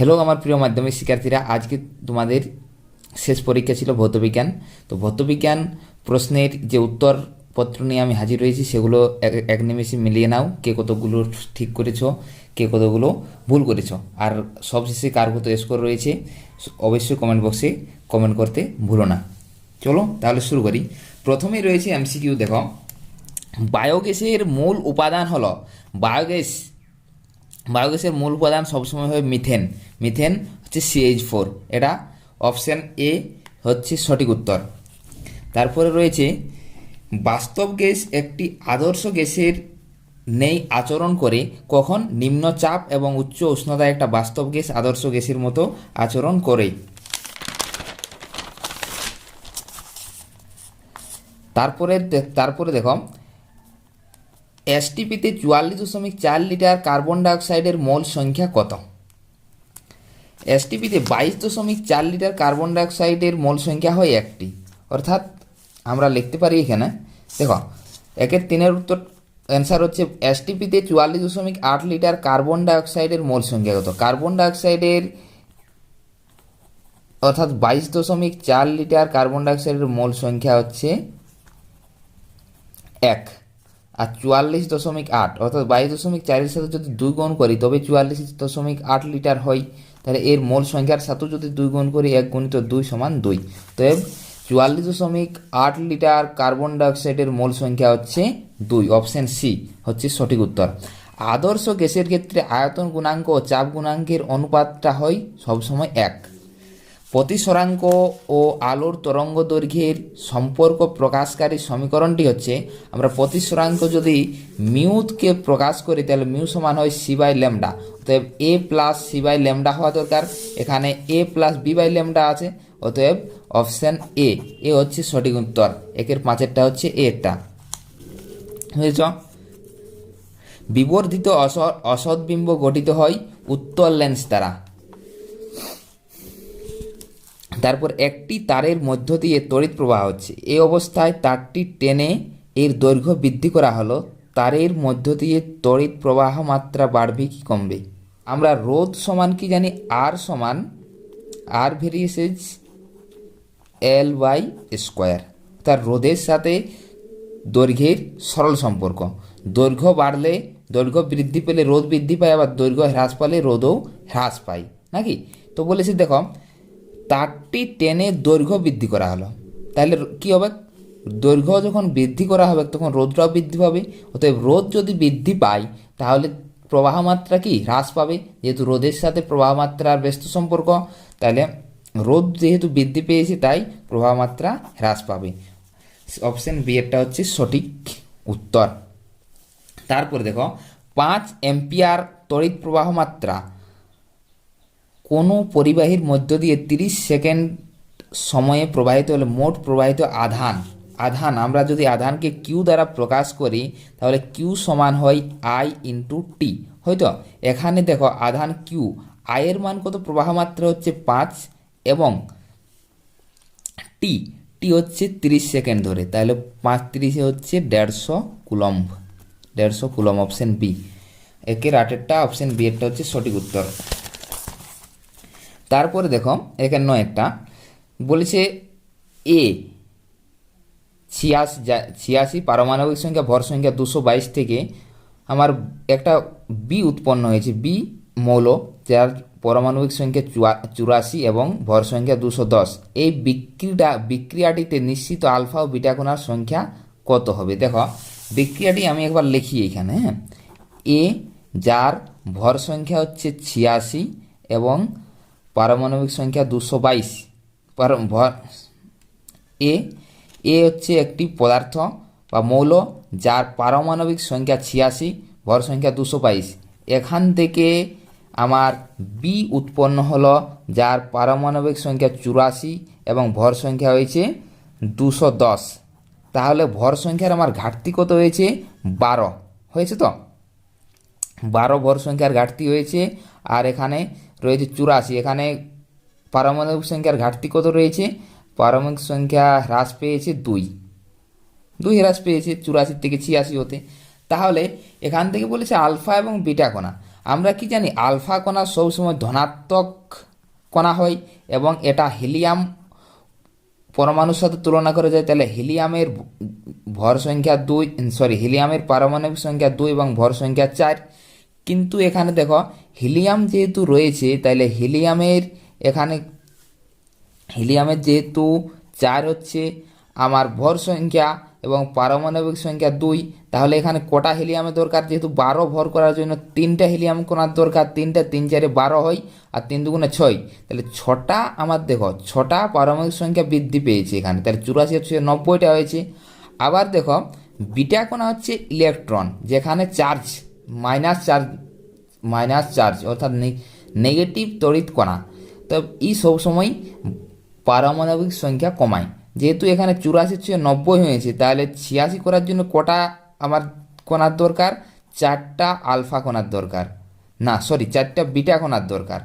Hello আমার প্রিয় মাধ্যমিক শিক্ষার্থীরা, আজকে তোমাদের শেষ পরীক্ষা ছিল ভৌতবিজ্ঞান তো ভৌতবিজ্ঞান প্রশ্নের যে উত্তরপত্র নিয়ে আমি হাজির হয়েছি, সেগুলো এক- নিমেষে মিলিয়ে নাও, কে কতগুলো ঠিক করেছ, কে কতগুলো ভুল করেছ। আর সবশেষে কার কত স্কোর রয়েছে, অবশ্যই কমেন্ট বক্সে কমেন্ট করতে ভুলো না। চলো তাহলে শুরু করি। প্রথমেই রয়েছে এমসিকিউ দেখো। বায়োগ্যাসের মূল উপাদান হলো, বায়োগ্যাস বায়োগ্যাসের মূল উপাদান সবসময় হয় মিথেন। মিথেন হচ্ছে সিএইচ ফোর এটা অপশান এ হচ্ছে সঠিক উত্তর। তারপরে রয়েছে, বাস্তব গ্যাস একটি আদর্শ গ্যাসের নেই আচরণ করে কখন নিম্নচাপ এবং উচ্চ উষ্ণতায় একটা বাস্তব গ্যাস আদর্শ গ্যাসের মতো আচরণ করে। তারপরে তারপরে দেখো এসটিপিতে চুয়াল্লিশ দশমিক চার লিটার কার্বন ডাইঅক্সাইডের মোল সংখ্যা কত? এসটিপিতে বাইশ দশমিক চার লিটার কার্বন ডাইঅক্সাইডের মোল সংখ্যা হয় একটি। অর্থাৎ আমরা লিখতে পারি এখানে, দেখো, একের তিনের উত্তর অ্যান্সার হচ্ছে এসটিপিতে চুয়াল্লিশ দশমিক আট লিটার কার্বন ডাইঅক্সাইডের মোল সংখ্যা কত? কার্বন ডাইঅক্সাইডের, অর্থাৎ বাইশ দশমিক চার লিটার কার্বন ডাইঅক্সাইডের মোল সংখ্যা হচ্ছে এক। আর চুয়াল্লিশ দশমিক আট, অর্থাৎ বাইশ দশমিক চারের সাথে যদি দুই গুণ করি, তবে চুয়াল্লিশ দশমিক আট লিটার হয়, তাহলে এর মোল সংখ্যার সাথেও যদি দুই গুণ করি, এক গুণিত দুই সমান দুই। তো চুয়াল্লিশ দশমিক আট লিটার কার্বন ডাইঅক্সাইডের মোল সংখ্যা হচ্ছে দুই, অপশন সি হচ্ছে সঠিক উত্তর। আদর্শ গ্যাসের ক্ষেত্রে আয়তন গুণাঙ্ক ও চাপ গুণাঙ্কের অনুপাতটা হয় সবসময় এক। প্রতিসরাঙ্ক ও আলোর তরঙ্গ দৈর্ঘ্যের সম্পর্ক প্রকাশকারী সমীকরণটি হচ্ছে, আমরা প্রতিসরাঙ্ক যদি মিউতকে প্রকাশ করি, তাহলে মিউ সমান হয় সি বাই ল্যামডা। অতএব A plus C by lambda হওয়া দরকার। এখানে A plus B by lambda আছে। অতএব অপশান এ এ হচ্ছে সঠিক উত্তর। একের পাঁচেরটা হচ্ছে এরটা বুঝেছ? বিবর্ধিত অস- অসৎবিম্ব গঠিত হয় উত্তর লেন্স দ্বারা। তারপর একটি তারের মধ্য দিয়ে তড়িৎ প্রবাহ হচ্ছে। এই অবস্থায় তারটি টেনে এর দৈর্ঘ্য বৃদ্ধি করা হলো। তারের মধ্য দিয়ে তড়িৎ প্রবাহ মাত্রা বাড়বে কি কমবে? আমরা রোধ সমান কি জানি? আর সমান আর ভেরিয়েসেজ এল বাই স্কোয়ার তার রোধের সাথে দৈর্ঘ্যের সরল সম্পর্ক। দৈর্ঘ্য বাড়লে দৈর্ঘ্য বৃদ্ধি পেলে রোধ বৃদ্ধি পায়, আবার দৈর্ঘ্য হ্রাস পালে রোধও হ্রাস পায়। নাকি? তো বলেছি, দেখো তারটি টেনে দৈর্ঘ্য বৃদ্ধি করা হলো। তাহলে কি হবে? দৈর্ঘ্য যখন বৃদ্ধি করা হবে, তখন রোধটাও বৃদ্ধি পাবে। অতএব রোদ যদি বৃদ্ধি পায়, তাহলে প্রবাহ মাত্রা কি? হ্রাস পাবে। যেহেতু রোদের সাথে প্রবাহ মাত্রার ব্যস্ত সম্পর্ক, তাহলে রোদ যেহেতু বৃদ্ধি পেয়েছে, তাই প্রবাহ মাত্রা হ্রাস পাবে। অপশন বি এরটা হচ্ছে সঠিক উত্তর। তারপরে দেখো, পাঁচ এম্পিয়ার তড়িৎ প্রবাহ মাত্রা কোনো পরিবাহীর মধ্য দিয়ে তিরিশ সেকেন্ড সময়ে প্রবাহিত হলে মোট প্রবাহিত আধান আধান, আমরা যদি আধানকে কিউ দ্বারা প্রকাশ করি, তাহলে কিউ সমান হয় আই ইন্টু টি হয়তো? এখানে দেখো আধান কিউ আয়ের মান কত? প্রবাহ মাত্রা হচ্ছে পাঁচ এবং টি টি হচ্ছে তিরিশ সেকেন্ড ধরে, তাহলে পাঁচ তিরিশে হচ্ছে দেড়শো কুলম্ব, দেড়শো কুলম অপশন বি একের আটেরটা অপশন বি এরটা হচ্ছে সঠিক উত্তর। তারপরে দেখো, এখানে নয় একটা। বলেছে এ ছিয়াশি ছিয়াশি পারমাণবিক সংখ্যা, ভর সংখ্যা দুশো বাইশ থেকে আমার একটা বি উৎপন্ন হয়েছে বি মৌল, যার পারমাণবিক সংখ্যা চুরাশি এবং ভর সংখ্যা দুশো দশ। এই বিক্রিয়া বিক্রিয়াটিতে নিশ্চিত আলফা ও বিটা কণার সংখ্যা কত হবে? দেখো, বিক্রিয়াটি আমি একবার লিখি এখানে হ্যাঁ। এ যার ভর সংখ্যা হচ্ছে ছিয়াশি এবং পারমাণবিক সংখ্যা দুশো বাইশ। ভর এ এ হচ্ছে একটি পদার্থ বা মৌল যার পারমাণবিক সংখ্যা ছিয়াশি, ভর সংখ্যা দুশো বাইশ। এখান থেকে আমার বি উৎপন্ন হলো যার পারমাণবিক সংখ্যা চুরাশি এবং ভর সংখ্যা হয়েছে দুশো দশ। তাহলে ভর সংখ্যার আমার ঘাটতি কত হয়েছে? বারো। হয়েছে তো? বারো ভর সংখ্যার ঘাটতি হয়েছে। আর এখানে রয়েছে চুরাশি। এখানে পারমাণবিক সংখ্যার ঘাটতি কত রয়েছে? পারমাণবিক সংখ্যা হ্রাস পেয়েছে দুই। দুই হ্রাস পেয়েছে চুরাশি থেকে ছিয়াশি হতে। তাহলে এখান থেকে বলেছে আলফা এবং বিটা কণা। আমরা কি জানি আলফা কণা সবসময় ধনাত্মক কণা হয় এবং এটা হিলিয়াম পরমাণুর সাথে তুলনা করা যায়। তাহলে হিলিয়ামের ভর সংখ্যা দুই, সরি, হিলিয়ামের পারমাণবিক সংখ্যা দুই এবং ভর সংখ্যা চার। কিন্তু এখানে দেখো হিলিয়াম যেহেতু রয়েছে তাহলে হিলিয়ামের এখানে, হিলিয়ামের যেহেতু চার হচ্ছে আমার ভর সংখ্যা এবং পারমাণবিক সংখ্যা দুই, তাহলে এখানে কটা হিলিয়ামের দরকার? যেহেতু বারো ভর করার জন্য তিনটা হিলিয়াম কোনার দরকার, তিনটা তিন চারে বারো হয় আর তিন দুগুণে ছয়। তাহলে ছটা আমার দেখো, ছটা পারমাণবিক সংখ্যা বৃদ্ধি পেয়েছে এখানে, তাহলে চুরাশি হচ্ছে নব্বইটা হয়েছে। আবার দেখো, বিটা কোণা হচ্ছে ইলেকট্রন, যেখানে charge, minus charge minus charge অর্থাৎ নেগেটিভ তড়িৎ কণা। তো এই সবসময় পারমাণবিক সংখ্যা কমায়। যেহেতু এখানে চুরাশি চেয়ে নব্বই হয়েছে, তাহলে ছিয়াশি করার জন্য কটা আমার কণার দরকার? চারটা আলফা কণার দরকার। না সরি চারটা বিটা কণার দরকার।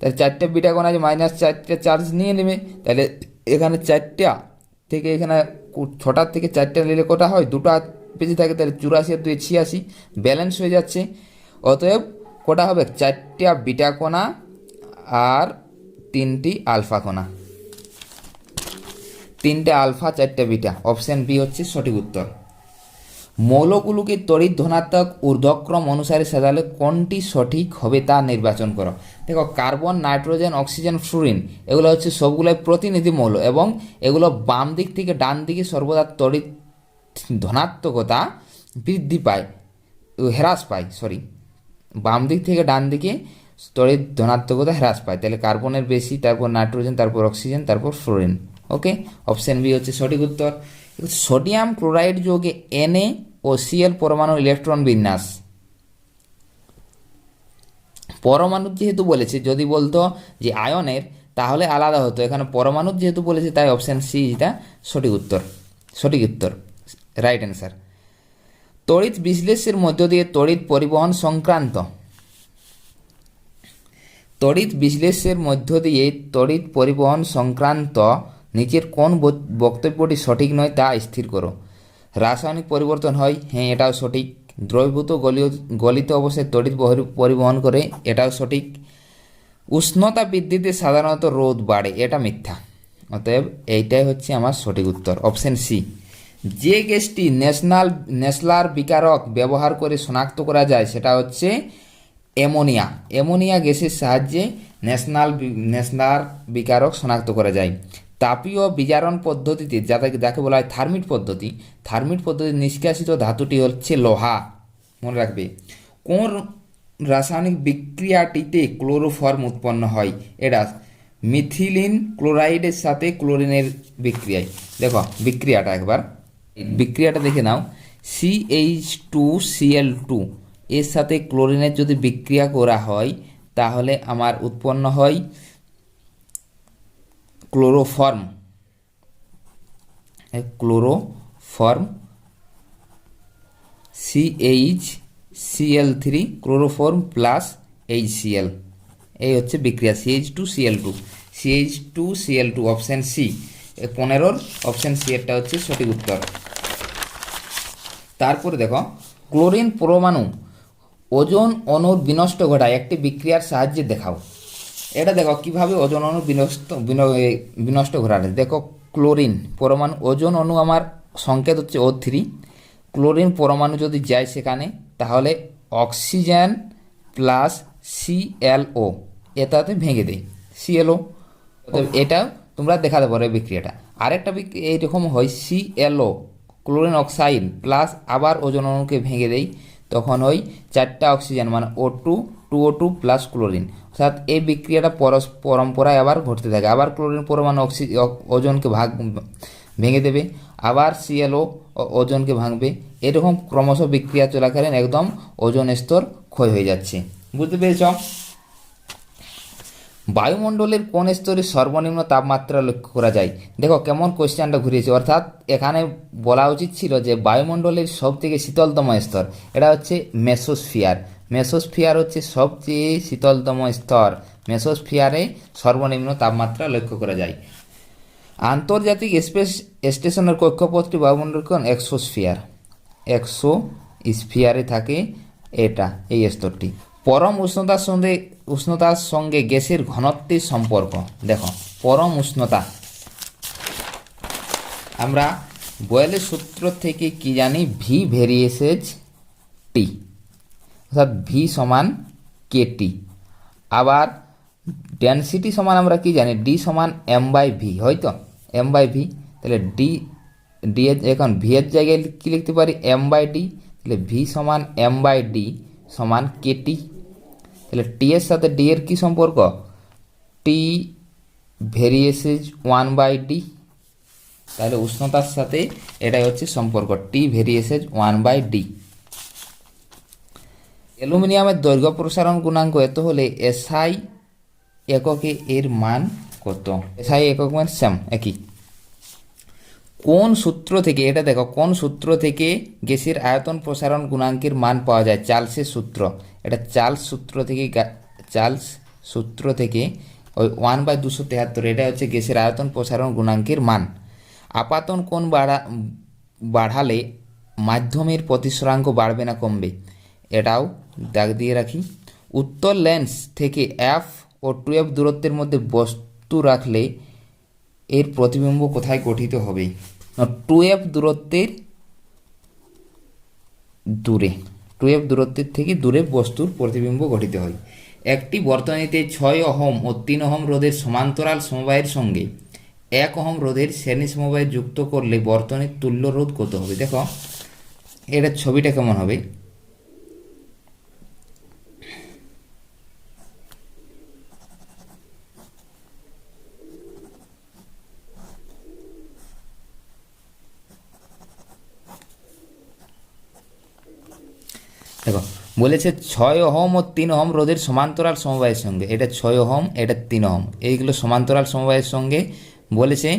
তাহলে চারটা বিটা কণা যে মাইনাস চারটে চার্জ নিয়ে নেবে, তাহলে এখানে চারটা থেকে এখানে ছটার থেকে চারটা নিলে কটা হয়? দুটো বেঁচে থাকে, তাহলে চুরাশি আর দুই ছিয়াশি ব্যালেন্স হয়ে যাচ্ছে। অতএব কটা হবে চারটা বিটা কণা আর তিনটি আলফা কণা। তিনটে আলফা, চারটে বিটা। অপশন বি হচ্ছে সঠিক উত্তর। মৌলগুলোকে তড়িৎ ধনাত্মক ঊর্ধ্বক্রম অনুসারে সাজালে কোনটি সঠিক হবে তা নির্বাচন করো। দেখো, কার্বন, নাইট্রোজেন, অক্সিজেন, ফ্লুরিন, এগুলো হচ্ছে সবগুলোই প্রতিনিধি মৌল এবং এগুলো বাম দিক থেকে ডান দিকে সর্বদা তড়িৎ ধনাত্মকতা বৃদ্ধি পায়, হ্রাস পায় সরি বাম দিক থেকে ডান দিকে তড়িৎ ধনাত্মকতা হ্রাস পায়। তাহলে কার্বনের বেশি, তারপর নাইট্রোজেন, তারপর অক্সিজেন, তারপর ফ্লোরিন। ওকে? অপশন বি হচ্ছে সঠিক উত্তর। সোডিয়াম ক্লোরাইড যোগে এনএ ও সিএল পরমাণুর ইলেকট্রন বিন্যাস। পরমাণু যেহেতু বলেছে, যদি বলতো যে আয়নের, তাহলে আলাদা হতো। এখানে পরমাণু যেহেতু বলেছে, তাই অপশন সি এটা সঠিক উত্তর। সঠিক উত্তর। Right answer. তড়িৎ বিশ্লেষের মধ্য দিয়ে তড়িৎ পরিবহন সংক্রান্ত। তড়িৎ বিশ্লেষের মধ্য দিয়ে তড়িৎ পরিবহন সংক্রান্ত নিচের কোন বক্তব্যটি সঠিক নয় তা স্থির করো। রাসায়নিক পরিবর্তন হয় হ্যাঁ এটাও সঠিক। দ্রবীভূত গলিত অবস্থায় তড়িৎ পরিবহন করে, এটাও সঠিক। উষ্ণতা বৃদ্ধিতে সাধারণত রোদ বাড়ে, এটা মিথ্যা। অতএব এইটাই হচ্ছে আমার সঠিক উত্তর, অপশন সি। যে গ্যাসটি ন্যাশনাল ন্যাশনাল বিকারক ব্যবহার করে শনাক্ত করা যায় সেটা হচ্ছে অ্যামোনিয়া। অ্যামোনিয়া গ্যাসের সাহায্যে ন্যাশনাল ন্যাশনাল বিকারক শনাক্ত করা যায়। তাপীয় বিজারণ পদ্ধতিতে যাতে, যাকে বলা হয় থার্মিট পদ্ধতি, থার্মিট পদ্ধতিতে নিষ্কাশিত ধাতুটি হচ্ছে লোহা। মনে রাখবে, কোন রাসায়নিক বিক্রিয়াটিতে ক্লোরোফর্ম উৎপন্ন হয়? এটা মিথিলিন ক্লোরাইডের সাথে ক্লোরিনের বিক্রিয়ায়। দেখো, বিক্রিয়াটা একবার। বিক্রিয়াটা দেখে নাও। সিএইচ টু সিএল টু এর সাথে ক্লোরিনের যদি বিক্রিয়া করা হয়, তাহলে আমার উৎপন্ন হয় chloroform. Chloroform. CH CL three chloroform plus H CL এই হচ্ছে বিক্রিয়া CH two CL two CH two CL two option C পনেরোর অপশান সি এরটা হচ্ছে সঠিক উত্তর। তারপরে দেখো ক্লোরিন পরমাণু ওজন অণুর বিনষ্ট ঘটায় একটি বিক্রিয়ার সাহায্যে দেখাও। এটা দেখো কীভাবে ওজন অণু বিনষ্ট বিন- বিনষ্ট ঘটায়। দেখো ক্লোরিন পরমাণু ওজন অণু আমার সংকেত হচ্ছে ও থ্রি ক্লোরিন পরমাণু যদি যায় সেখানে তাহলে অক্সিজেন প্লাস সিএলও এটাতে ভেঙে দেয়। সিএলও এটাও তোমরা দেখাতে পারো এই বিক্রিয়াটা। আরেকটা এইরকম হয় সিএলও ক্লোরিন অক্সাইড প্লাস আবার ওজন অণুকে ভেঙে দেয় তখন ওই চারটা অক্সিজেন মানে O two two O two plus chlorine. অর্থাৎ এই বিক্রিয়াটা পরস, পরম্পরায় আবার ঘটতে থাকে। আবার ক্লোরিন পরমাণু অক্সি ওজনকে ভাগ, ভেঙে দেবে, আবার সিএলও ওজনকে ভাঙবে। এরকম ক্রমশ বিক্রিয়া চলাকালীন একদম ওজন স্তর ক্ষয় হয়ে যাচ্ছে। বুঝতে পেরেছ? বায়ুমণ্ডলের কোন স্তরে সর্বনিম্ন তাপমাত্রা লক্ষ্য করা যায়? দেখো, কেমন কোয়েশ্চেনটা ঘুরিয়েছে। অর্থাৎ এখানে বলা উচিত ছিল যে বায়ুমণ্ডলের সব থেকে শীতলতম স্তর, এটা হচ্ছে মেসোস্ফিয়ার। মেসোস্ফিয়ার হচ্ছে সবচেয়ে শীতলতম স্তর। মেসোস্ফিয়ারে সর্বনিম্ন তাপমাত্রা লক্ষ্য করা যায়। আন্তর্জাতিক স্পেস স্টেশনের কক্ষপথটি বায়ুমণ্ডল কোন এক্সোস্ফিয়ার। একশো স্ফিয়ারে থাকে এটা, এই স্তরটি। পরম উষ্ণতার সঙ্গে উষ্ণতার সঙ্গে গ্যাসের ঘনত্বের সম্পর্ক। দেখো, পরম উষ্ণতা। আমরা বয়েলের সূত্র থেকে কি জানি ভি ভেরিয়েসেজ টি অর্থাৎ ভি সমান কে টি আবার ডেন্সিটি সমান আমরা কি জানি ডি সমান এম বাই ভি হয়তো? এম বাই ভি তাহলে ডি ডি এর এখন ভি এর জায়গায় কি লিখতে পারি? এম বাই ডি তাহলে ভি সমান এম বাই ডি সমান কে টি তাহলে টি এর সাথে ডি এর কি সম্পর্ক? T varies as one by D তাহলে উষ্ণতার সাথে এটাই হচ্ছে সম্পর্ক। T varies as one by D অ্যালুমিনিয়ামের দৈর্ঘ্য প্রসারণ গুণাঙ্ক এত হলে এসআই এককে এর মান কত? এসআই একক মান স্যাম একই। কোন সূত্র থেকে, এটা দেখো, কোন সূত্র থেকে গ্যাসের আয়তন প্রসারণ গুণাঙ্কের মান পাওয়া যায়? চার্লসের সূত্র। এটা চার্লস সূত্র থেকে চার্লস সূত্র থেকে ওই ওয়ান বাই দুশো তেহাত্তর, এটা হচ্ছে গ্যাসের আয়তন প্রসারণ গুণাঙ্কের মান। আপাতন কোন বাড়া, বাড়ালে মাধ্যমের প্রতিসরাঙ্ক বাড়বে না কমবে? এটাও দাগ দিয়ে রাখি। উত্তর লেন্স থেকে এফ ও টুয়েলভ দূরত্বের মধ্যে বস্তু রাখলে এর প্রতিবিম্ব কোথায় গঠিত হবে? টুয়েলভ দূরত্বের দূরে। টুয়েলভ দূরত্বের থেকে দূরে বস্তুর প্রতিবিম্ব গঠিত হয়। একটি বর্তনীতে ছয় অহম ও তিন অহম রোধের সমান্তরাল সমবায়ের সঙ্গে এক অহম রোধের শ্রেণি সমবায় যুক্ত করলে বর্তনীর তুল্য রোধ কত হবে? দেখো, এটার ছবিটা কেমন হবে দেখো বলেছে ছয় ওহম ও তিন ওহম রোধের সমান্তরাল সমবায়ের সঙ্গে। এটা ছয় ওহম, এটা তিন ওহম। এইগুলো সমান্তরাল সমবায়ের সঙ্গে বলেছে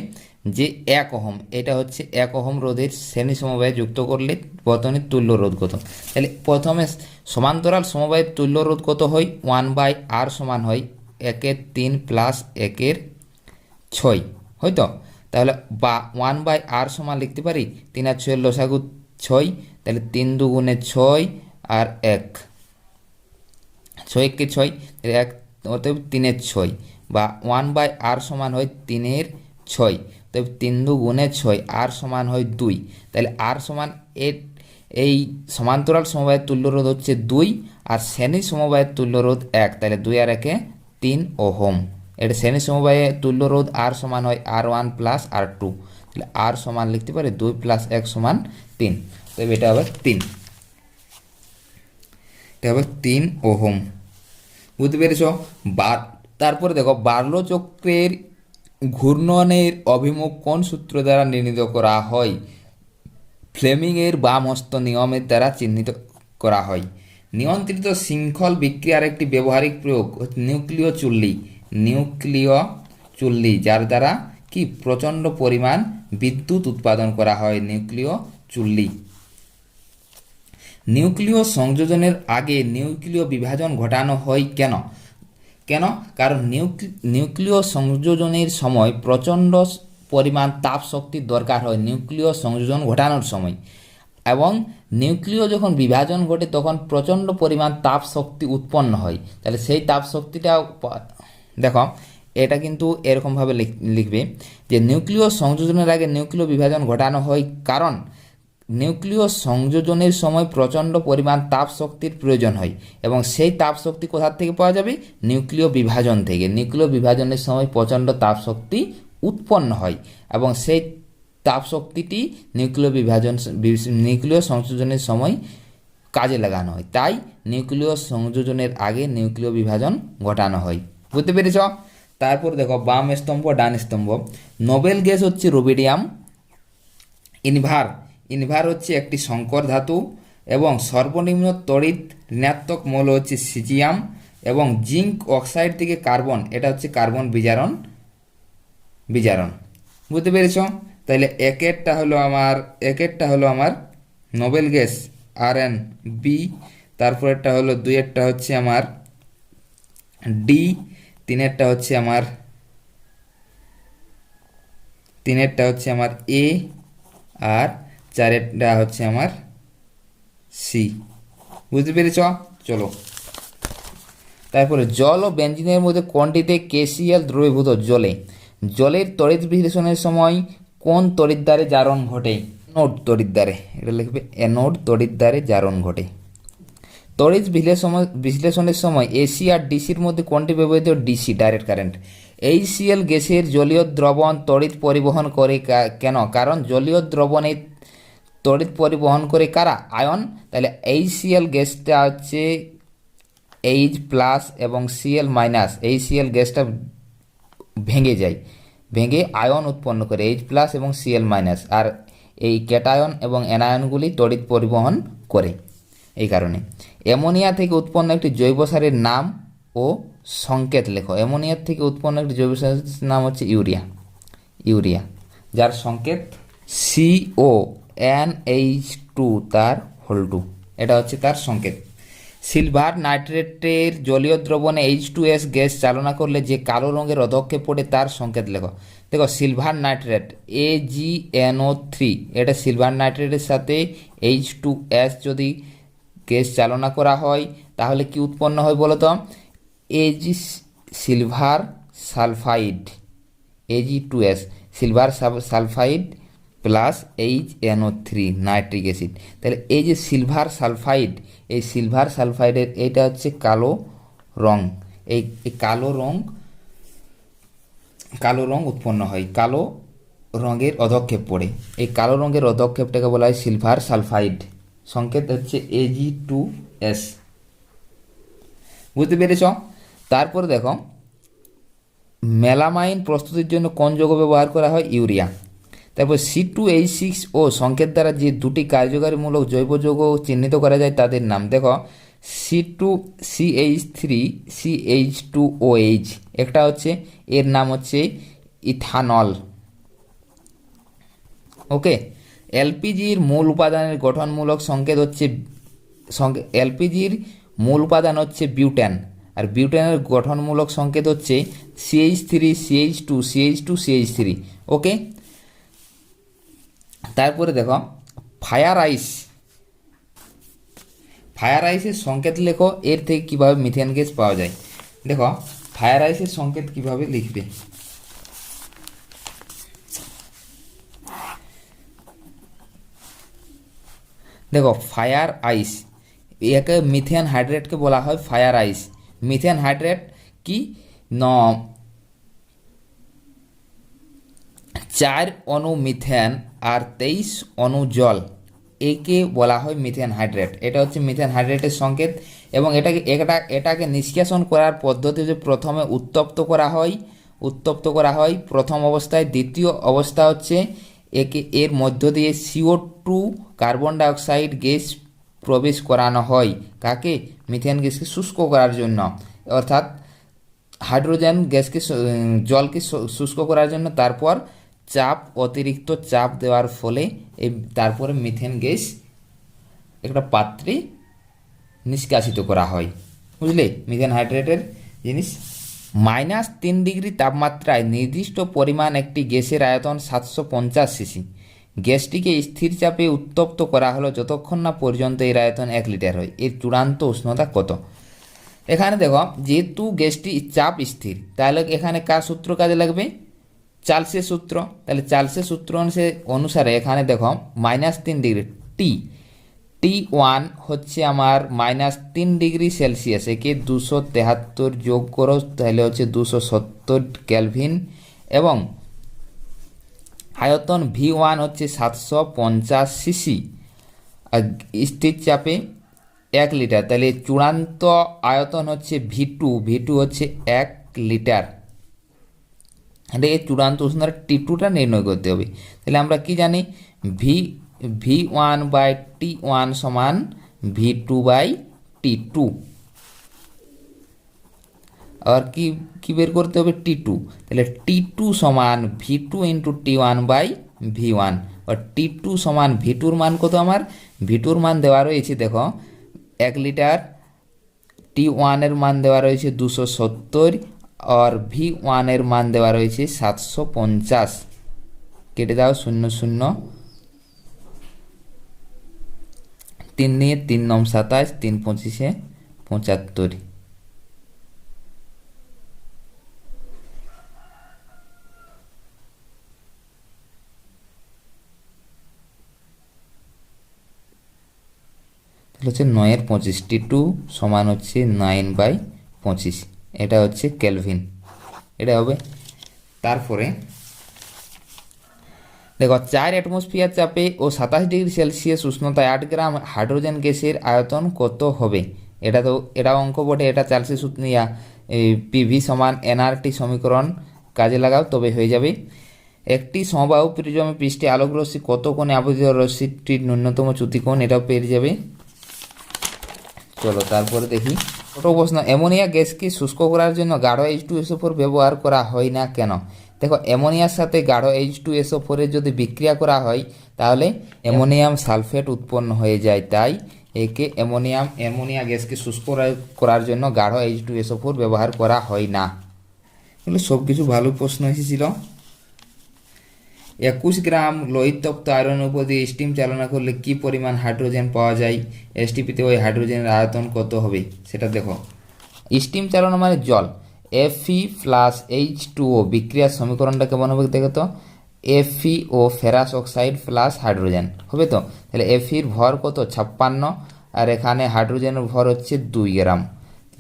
যে এক ওহম। এটা হচ্ছে এক ওহম রোধের শ্রেণি সমবায়ে যুক্ত করলে বর্তমানে তুল্য রোধ কত? তাহলে প্রথমে সমান্তরাল সমবায়ের তুল্য রোধ কত হয়? ওয়ান বাই আর সমান হয় একের তিন প্লাস একের ছয়। হয়তো তাহলে বা ওয়ান বাই আর সমান লিখতে পারি? তিন আর ছয়ের লসাগু ছয়। তাহলে তিন দুগুণে ছয় আর এক। ছয় একে ছয় এক অতএব তিনের ছয় বা ওয়ান বাই আর সমান হয় তিনের ছয়। তবে তিন দু গুণে ছয়, আর সমান হয় দুই। তাহলে আর সমান এর, এই সমান্তরাল সমবায়ের তুল্যরোধ হচ্ছে দুই আর শ্রেণি সমবায়ের তুল্যরোধ এক। তাহলে দুই আর একে তিন ওহম। এটা শ্রেণি সমবায়ে তুল্যরোধ আর সমান হয় R one plus R two. তাহলে আর সমান লিখতে পারে দুই প্লাস এক সমান তিন। তবে এটা হবে তিন। হবে তিন ওহম। বুঝতে পেরেছ? বার তারপরে দেখো, বার্লো চক্রের ঘূর্ণনের অভিমুখ কোন সূত্র দ্বারা নির্ণীত করা হয়? ফ্লেমিংয়ের বামহস্ত নিয়মের দ্বারা চিহ্নিত করা হয়। নিয়ন্ত্রিত শৃঙ্খল বিক্রিয়ার একটি ব্যবহারিক প্রয়োগ নিউক্লিয় চুল্লি। নিউক্লিয় চুল্লি, যার দ্বারা কি? প্রচণ্ড পরিমাণ বিদ্যুৎ উৎপাদন করা হয় নিউক্লিয় চুল্লি। নিউক্লিয় সংযোজনের আগে নিউক্লিয় বিভাজন ঘটানো হয় কেন? কেন? কারণ নিউক্লি- নিউক্লিয় সংযোজনের সময় প্রচণ্ড পরিমাণ তাপ শক্তির দরকার হয় নিউক্লিয় সংযোজন ঘটানোর সময়। এবং নিউক্লিয় যখন বিভাজন ঘটে তখন প্রচণ্ড পরিমাণ তাপ শক্তি উৎপন্ন হয়। তাহলে সেই তাপ শক্তিটা দেখো, এটা কিন্তু এরকমভাবে লিখবে যে নিউক্লিয় সংযোজনের আগে নিউক্লিয় বিভাজন ঘটানো হয় কারণ নিউক্লিয় সংযোজনের সময় প্রচণ্ড পরিমাণ তাপ শক্তির প্রয়োজন হয় এবং সেই তাপ শক্তি কোথা থেকে পাওয়া যাবে? নিউক্লিয় বিভাজন থেকে। নিউক্লিয় বিভাজনের সময় প্রচণ্ড তাপ শক্তি উৎপন্ন হয় এবং সেই তাপ শক্তিটি নিউক্লিয় বিভাজন, নিউক্লিয় সংযোজনের সময় কাজে লাগানো হয়। তাই নিউক্লিয় সংযোজনের আগে নিউক্লিয় বিভাজন ঘটানো হয়। বুঝতে পেরেছ? তারপর দেখো, বাম স্তম্ভ, ডান স্তম্ভ। নোবেল গ্যাস হচ্ছে রুবিডিয়াম ইনভার। ইনভার হচ্ছে একটি সংকর ধাতু এবং সর্বনিম্ন তড়িৎ ঋণাত্মক মৌল হচ্ছে সিজিয়াম এবং জিঙ্ক অক্সাইড থেকে কার্বন, এটা হচ্ছে কার্বন বিজারণ বিজারণ। বুঝতে পেরেছ? তাহলে একেরটা হলো আমার, একেরটা হলো আমার নোবেল গ্যাস আর এন বি তারপরেরটা হলো দুইয়েরটা হচ্ছে আমার ডি তিনেরটা হচ্ছে আমার, তিনেরটা হচ্ছে আমার এ আর চারেরটা হচ্ছে আমার সি বুঝতে পেরেছ? চলো। তারপরে, জল ও বেঞ্জিনের মধ্যে কোনটিতে কেসিএল দ্রবীভূত জলে। জলের তড়িৎ বিশ্লেষণের সময় কোন তড়িৎদ্বারে জারণ ঘটে? নোট তড়িৎদ্বারে এটা লিখবে অ্যানোড তড়িৎদ্বারে জারণ ঘটে। তড়িৎ বিশ্লেষণ, বিশ্লেষণের সময় এসি আর ডিসির মধ্যে কোনটি ব্যবহৃত ডিসি ডাইরেক্ট কারেন্ট এইচসিএল গ্যাসের জলীয় দ্রবণ তড়িৎ পরিবহন করে কেন? কারণ জলীয় দ্রবণে তড়িৎ পরিবহন করে কারা? আয়ন। তাহলে এইচসিএল গ্যাসটা হচ্ছে এইচ প্লাস এবং সিএল মাইনাস এই সিএল গ্যাসটা ভেঙে যায়। ভেঙে আয়ন উৎপন্ন করে এইচ প্লাস এবং সিএল মাইনাস আর এই ক্যাটায়ন এবং অ্যানায়নগুলি তড়িৎ পরিবহন করে। এই কারণে। অ্যামোনিয়া থেকে উৎপন্ন একটি জৈব সারের নাম ও সংকেত লেখো। অ্যামোনিয়ার থেকে উৎপন্ন একটি জৈব সারের নাম হচ্ছে ইউরিয়া। ইউরিয়া। যার সংকেত সিও এন এইচ টু তার হোল টু এটা হচ্ছে তার সংকেত। সিলভার নাইট্রেটের জলীয় দ্রবণে এইচ টু এস গ্যাস চালনা করলে যে কালো রঙের অধক্ষেপ পড়ে তার সংকেত লেখো। দেখো, silver nitrate A G N O three এটা সিলভার নাইট্রেটের সাথে এইচ টু এস যদি গ্যাস চালনা করা হয়, তাহলে কি উৎপন্ন হয় বলো তো? A G silver sulphide A G two S silver sulphide plus H N O three nitric acid তাহলে এই যে সিলভার সালফাইড এই সিলভার সালফাইডের এটা হচ্ছে কালো রং। এই কালো রং কালো রং উৎপন্ন হয়। কালো রঙের অধক্ষেপ পড়ে। এই কালো রঙের অধক্ষেপটাকে বলা হয় সিলভার সালফাইড সংকেত হচ্ছে এজি টু এস বুঝতে পেরেছ? তারপরে দেখো, মেলামাইন প্রস্তুতির জন্য কোন যৌগ ব্যবহার করা হয়? ইউরিয়া। তারপর C two H six O সংকেত দ্বারা যে দুটি কার্যকারীমূলক জৈব যৌগ চিহ্নিত করা যায় তাদের নাম, দেখো C two C H three C H two O H একটা হচ্ছে, এর নাম হচ্ছে ইথানল। ওকে? এলপিজির মূল উপাদানের গঠনমূলক সংকেত হচ্ছে এলপিজির মূল উপাদান হচ্ছে বিউটেন, আর বিউটেনের গঠনমূলক সংকেত হচ্ছে C H three C H two C H two C H three okay? তারপরে দেখো ফায়ার আইস ফায়ার আইসের সংকেত লেখো, এর থেকে কীভাবে মিথেন গ্যাস পাওয়া যায়। দেখো ফায়ার আইসের সংকেত কীভাবে লিখবে? দেখো ফায়ার আইস একে মিথেন হাইড্রেটকে বলা হয় ফায়ার আইস মিথেন হাইড্রেট কি? ন, চার অণু মিথেন আর তেইশ অণু জল, একে বলা হয় মিথেন হাইড্রেট এটা হচ্ছে মিথেন হাইড্রেটের সংকেত এবং এটাকে এটা এটাকে নিষ্কাশন করার পদ্ধতি যে প্রথমে উত্তপ্ত করা হয়, উত্তপ্ত করা হয়, প্রথম অবস্থায়। দ্বিতীয় অবস্থা হচ্ছে একে, এর মধ্য দিয়ে C O two carbon dioxide gas প্রবেশ করানো হয়। কাকে? মিথেন গ্যাসকে শুষ্ক করার জন্য। অর্থাৎ হাইড্রোজেন গ্যাসকে জলকে শুষ্ক করার জন্য। তারপর চাপ, অতিরিক্ত চাপ দেওয়ার ফলে এই তারপরে মিথেন গ্যাস একটা পাত্রে নিষ্কাশিত করা হয়। বুঝলে? মিথেন হাইড্রেটের জিনিস। মাইনাস তিন ডিগ্রি তাপমাত্রায় নির্দিষ্ট পরিমাণ একটি গ্যাসের আয়তন সাতশো পঞ্চাশ সিসি গ্যাসটিকে স্থির চাপে উত্তপ্ত করা হলো যতক্ষণ না পর্যন্ত এর আয়তন এক লিটার হয়। এর চূড়ান্ত উষ্ণতা কত? এখানে দেখো, যেহেতু গ্যাসটি চাপ স্থির, তাহলে এখানে কার সূত্র কাজে লাগবে? চার্লসের সূত্র, তাহলে চার্লসের সূত্র অনুসারে এখানে দেখো মাইনাস তিন ডিগ্রি টি টি ওয়ান হচ্ছে আমার মাইনাস তিন ডিগ্রি সেলসিয়াস একে দুশো তেহাত্তর যোগ করো, তাহলে হচ্ছে দুশো সত্তর ক্যালভিন এবং আয়তন ভি ওয়ান হচ্ছে সাতশো পঞ্চাশ সিসি আর স্থির চাপে এক লিটার তাহলে চূড়ান্ত আয়তন হচ্ছে ভি টু ভি টু হচ্ছে এক লিটার এই চূড়ান্ত উষ্ণতার টি টুটা নির্ণয় করতে হবে। তাহলে আমরা কি জানি? V V one by T one সমান V two by T two আর কি কি বের করতে হবে? টি টু তাহলে টি টু সমান V two into T one by V one R T two সমান ভি টুর মান কত আমার? ভি টুর মান দেওয়া রয়েছে, দেখো, এক লিটার টি ওয়ানের মান দেওয়া রয়েছে দুশো সত্তর আর ভি ওয়ানের মান দেওয়া রয়েছে সাতশো পঞ্চাশ। কেটে দাও শূন্য শূন্য। তিন নিয়ে তিন নম সাতাশ, তিন পঁচিশে পঁচাত্তর। হচ্ছে নয়ের পঁচিশটি টু সমান হচ্ছে নাইন বাই পঁচিশ। এটা হচ্ছে কেলভিন এটা হবে। তারপরে, দেখো, চার অ্যাটমসফিয়ার চাপে ও সাতাশ ডিগ্রি সেলসিয়াস উষ্ণতায় আট গ্রাম হাইড্রোজেন গ্যাসের আয়তন কত হবে? এটা তো, এটা অঙ্ক বটে, এটা চার্লসি সূত্র ইয়া পিভি সমান এনআরটি সমীকরণ কাজে লাগাও, তবে হয়ে যাবে। একটি সমবাহু প্রিজমে পৃষ্ঠে আলোক রশ্মি কত কোণে আবদ্ধ রশ্মিটির ন্যূনতম চ্যুতিকোণ এটাও পেয়ে যাবে। চলো, তারপরে দেখি। ছোট প্রশ্ন অ্যামোনিয়া গ্যাসকে শুষ্ক করার জন্য গাঢ় এইচ টু এসও ফোর ব্যবহার করা হয় না কেন? দেখো, অ্যামোনিয়ার সাথে গাঢ় এইচ টু এসও ফোরের যদি বিক্রিয়া করা হয়, তাহলে অ্যামোনিয়াম সালফেট উৎপন্ন হয়ে যায়। তাই একে অ্যামোনিয়াম, অ্যামোনিয়া গ্যাসকে শুষ্ক করা- করার জন্য গাঢ় এইচ টু এসও ফোর ব্যবহার করা হয় না। এগুলো সব কিছু ভালো প্রশ্ন এসেছিল। একুশ গ্রাম লোহিতপ্ত আয়রন উপর দিয়ে স্টিম চালনা করলে কি পরিমাণ হাইড্রোজেন পাওয়া যায়? এসটিপিতে ওই হাইড্রোজেনের আয়তন কত হবে? সেটা দেখো। স্টিম চালনা মানে জল। এফি প্লাস এইচ টু ও বিক্রিয়ার সমীকরণটা কেমন হবে দেখো তো? F E O ferrous oxide plus hydrogen. হবে তো? তাহলে এফির ভর কত? ছাপ্পান্ন। আর এখানে হাইড্রোজেনের ভর হচ্ছে দুই গ্রাম।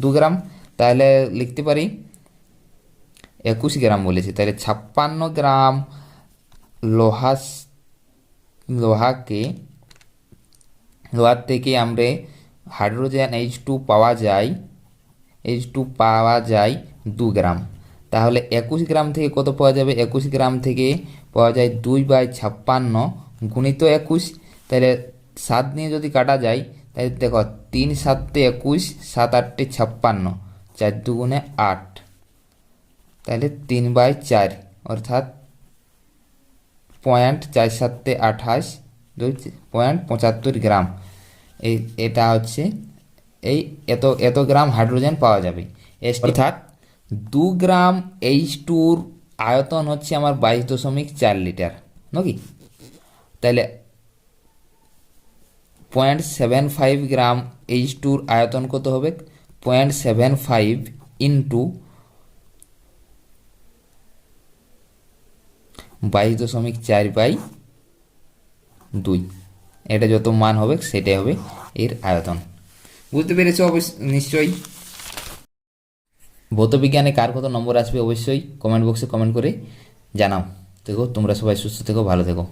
দু গ্রাম? তাহলে লিখতে পারি। একুশ গ্রাম বলেছি। তাহলে ছাপ্পান্ন গ্রাম লোহা লোহাকে লোহার থেকে আমরা হাইড্রোজেন এইচ টু পাওয়া যায় এইচ টু পাওয়া যায় দু গ্রাম তাহলে একুশ গ্রাম থেকে কত পাওয়া যাবে একুশ গ্রাম থেকে পাওয়া যায় দুই বাই ছাপ্পান্ন গুণিত একুশ তাহলে সাত নিয়ে যদি কাটা যায় তাহলে দেখো তিন সাতে একুশ সাত আটটে ছাপ্পান্ন চার দুগুণে আট তাহলে তিন বাই চার অর্থাৎ পয়েন্ট চার সাতে আঠাশ দুই পয়েন্ট পঁচাত্তর গ্রাম। এই এটা হচ্ছে এই এত এত গ্রাম হাইড্রোজেন পাওয়া যাবে। অর্থাৎ দু গ্রাম এইচ টুর আয়তন হচ্ছে আমার বাইশ দশমিক চার লিটার নাকি তাহলে point seven five gram H টুর আয়তন কত হবে? পয়েন্ট সেভেন ফাইভ ইন্টু বাইশ দশমিক চার বাই দুই। এটা যত মান হবে, সেটাই হবে এর আয়তন। বুঝতে পেরেছ অবশ্য নিশ্চয়ই? ভৌতবিজ্ঞানে কার কত নম্বর আসবে অবশ্যই কমেন্ট বক্সে কমেন্ট করে জানাও। দেখো, তোমরা সবাই সুস্থ থেকো, ভালো থেকো।